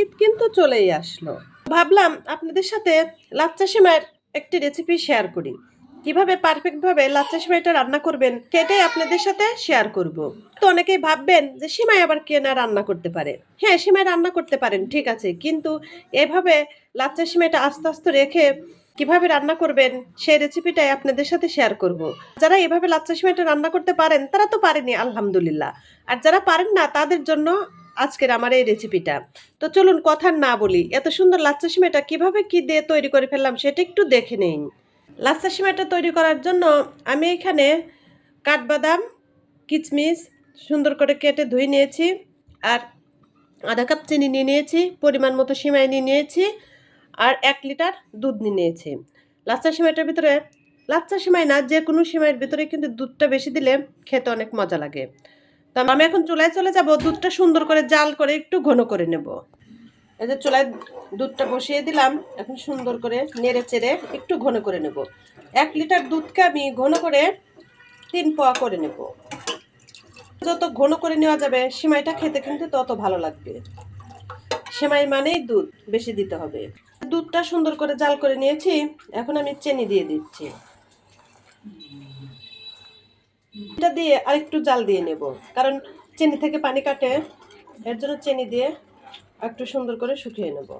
ঈদ কিন্তু চলেই আসলো। ভাবলাম আপনাদের সাথে লাচ্চা সেমাইয়ের একটি রেসিপি শেয়ার করি। কীভাবে পারফেক্টভাবে লাচ্চা সেমাইটা রান্না করবেন সেটাই আপনাদের সাথে শেয়ার করব। তো অনেকেই ভাববেন যে সেমাই আবার কে না রান্না করতে পারে। হ্যাঁ সেমাই রান্না করতে পারেন, ঠিক আছে। কিন্তু এভাবে লাচ্চা সেমাইটা আস্তে আস্তে রেখে কীভাবে রান্না করবেন সেই রেসিপিটাই আপনাদের সাথে শেয়ার করব। যারা এভাবে লাচ্চা সেমাইটা রান্না করতে পারেন, তারা তো পারেনি, আলহামদুলিল্লাহ। আর যারা পারেন না, তাদের জন্য আজকের আমার এই রেসিপিটা তো চলুন কথা না বলি, এত সুন্দর লাচ্চা সিমাটা কীভাবে কি দিয়ে তৈরি করে ফেললাম সেটা একটু দেখে নেই। লাচ্চা সিমাটা তৈরি করার জন্য আমি এখানে কাঠবাদাম, কিচমিচ সুন্দর করে কেটে ধুয়ে নিয়েছি আর আধা কাপ চিনি নিয়ে নিয়েছি, পরিমাণ মতো সিমাই নিয়ে নিয়েছি আর এক লিটার দুধ নিয়ে নিয়েছি। লাচ্চা সিমাইটার ভিতরে লাচ্চা সিমাই না যে কোনো সিমাইয়ের ভিতরে কিন্তু দুধটা বেশি দিলে খেতে অনেক মজা লাগে। তো আমি এখন চুলায় চলে যাব, দুধটা সুন্দর করে জাল করে একটু ঘন করে নেব। এই যে চুলায় দুধটা বসিয়ে দিলাম, এখন সুন্দর করে নেড়ে চেড়ে একটু ঘন করে নেব। এক লিটার দুধকে আমি ঘন করে তিন পোয়া করে নেব। যত ঘন করে নেওয়া যাবে, সিমাইটা খেতে কিন্তু তত ভালো লাগবে। সেমাই মানেই দুধ, বেশি দিতে হবে। দুধটা সুন্দর করে জাল করে নিয়েছি, এখন আমি চিনি দিয়ে দিচ্ছি। এটা দিয়ে আরেকটু জাল দিয়ে নেব। কারণ চিনি থেকে পানি কাটে, এর জন্য চিনি দিয়ে একটু সুন্দর করে শুকিয়ে নেব।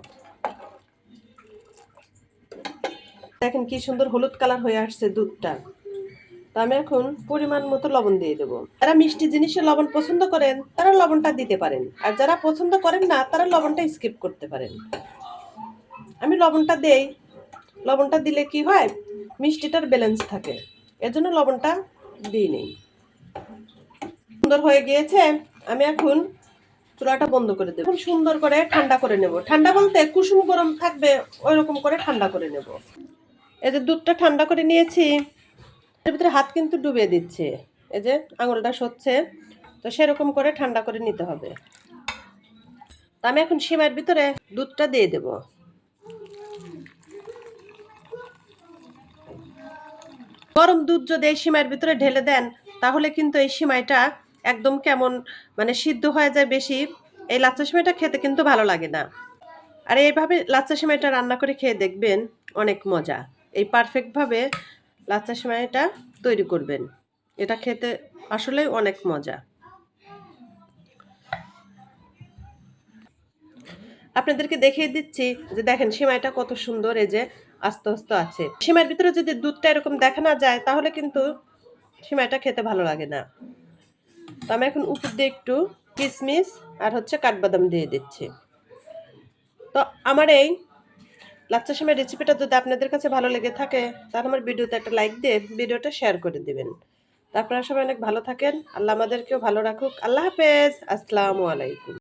দেখেন কি সুন্দর হলুদ কালার হয়ে আসছে দুধটা। তো আমি এখন পরিমাণ মতো লবণ দিয়ে দেবো। যারা মিষ্টি জিনিসে লবণ পছন্দ করেন, তারা লবণটা দিতে পারেন। আর যারা পছন্দ করেন না, তারা লবণটা স্কিপ করতে পারেন। আমি লবণটা দেই। লবণটা দিলে কি হয়? মিষ্টিটার ব্যালেন্স থাকে। এজন্য লবণটা দিই নেই সুন্দর হয়ে গিয়েছে, আমি এখন চুলাটা বন্ধ করে দেবো। সুন্দর করে ঠান্ডা করে নেব। ঠান্ডা বলতে কুসুম গরম থাকবে ওই রকম করে ঠান্ডা করে নেব। এই যে দুধটা ঠান্ডা করে নিয়েছি, এর ভিতরে হাত কিন্তু ডুবিয়ে দিচ্ছে। এই যে আঙুলটা সচ্ছে তো সেরকম করে ঠান্ডা করে নিতে হবে। তা আমি এখন সীমার ভিতরে দুধটা দিয়ে দেব। গরম দুধ যদি এই সীমার ভিতরে ঢেলে দেন, তাহলে কিন্তু এই সিমাইটা একদম কেমন মানে সিদ্ধ হয়ে যায় বেশি। এই লাচ্চা সিমাইটা খেতে কিন্তু ভালো লাগে না। আর এইভাবে লাচ্চা সিমাইটা রান্না করে খেয়ে দেখবেন অনেক মজা। এই পারফেক্টভাবে লাচ্চা সিমাইটা তৈরি করবেন। এটা খেতে আসলে অনেক মজা। আপনাদেরকে দেখিয়ে দিচ্ছি যে দেখেন সিমাইটা কত সুন্দর, এই যে আস্তে আস্তে আছে। সিমাইয়ের ভিতরে যদি দুধটা এরকম দেখা না যায়, তাহলে কিন্তু সিমাইটা খেতে ভালো লাগে না। তো আমি এখন উপর দিয়ে একটু কিশমিশ আর হচ্ছে কাঠবাদাম দিয়ে দিচ্ছি। তো আমার এই লাচ্চা সিমাই রেসিপিটা যদি আপনাদের কাছে ভালো লেগে থাকে, তাহলে আমার ভিডিওতে একটা লাইক দিয়ে ভিডিওটা শেয়ার করে দেবেন। আপনারা সবাই অনেক ভালো থাকেন। আল্লাহ আমাদেরকেও ভালো রাখুক। আল্লাহ হাফেজ। আসসালামু আলাইকুম।